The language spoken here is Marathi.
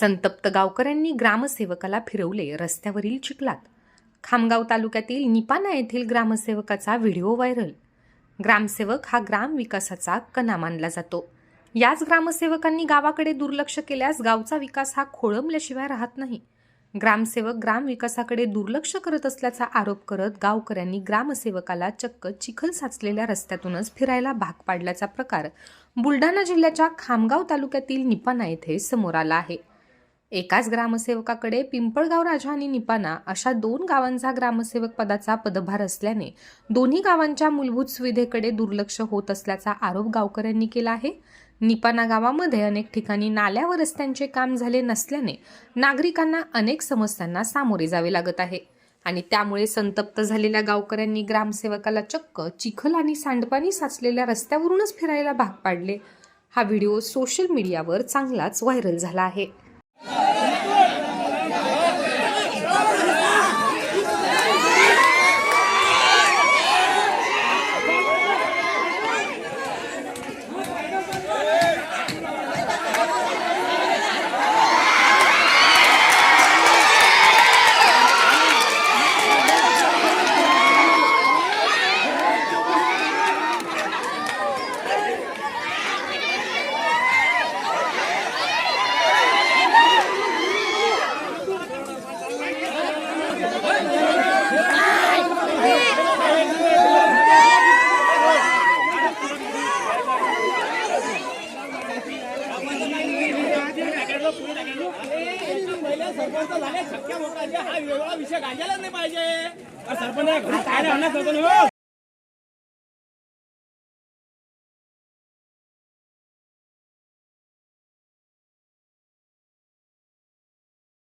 संतप्त गावकऱ्यांनी ग्रामसेवकाला फिरवले रस्त्यावरील चिखलात. खामगाव तालुक्यातील निपाना येथील ग्रामसेवकाचा व्हिडिओ व्हायरल. ग्रामसेवक हा ग्राम विकासाचा कणा मानला जातो. याच ग्रामसेवकांनी गावाकडे दुर्लक्ष केल्यास गावचा विकास हा खोळंबल्याशिवाय राहत नाही. ग्रामसेवक ग्रामविकासाकडे दुर्लक्ष करत असल्याचा आरोप करत गावकऱ्यांनी ग्रामसेवकाला चक्क चिखल साचलेल्या रस्त्यातूनच फिरायला भाग पाडल्याचा प्रकार बुलढाणा जिल्ह्याच्या खामगाव तालुक्यातील निपाना येथे समोर आला आहे. एकाच ग्रामसेवकाकडे पिंपळगाव राजा आणि निपाना अशा दोन गावांचा ग्रामसेवक पदाचा पदभार असल्याने दोन्ही गावांच्या मूलभूत सुविधेकडे दुर्लक्ष होत असल्याचा आरोप गावकऱ्यांनी केला आहे. निपाना गावामध्ये अनेक ठिकाणी नाल्या व रस्त्यांचे काम झाले नसल्याने नागरिकांना अनेक समस्यांना सामोरे जावे लागत आहे आणि त्यामुळे संतप्त झालेल्या गावकऱ्यांनी ग्रामसेवकाला चक्क चिखल आणि सांडपाणी साचलेल्या रस्त्यावरूनच फिरायला भाग पाडले. हा व्हिडिओ सोशल मीडियावर चांगलाच व्हायरल झाला आहे. सरपंच झाले शक्य मोठा हा वेगळा विषय गांजायलाच नाही पाहिजे. सरपंच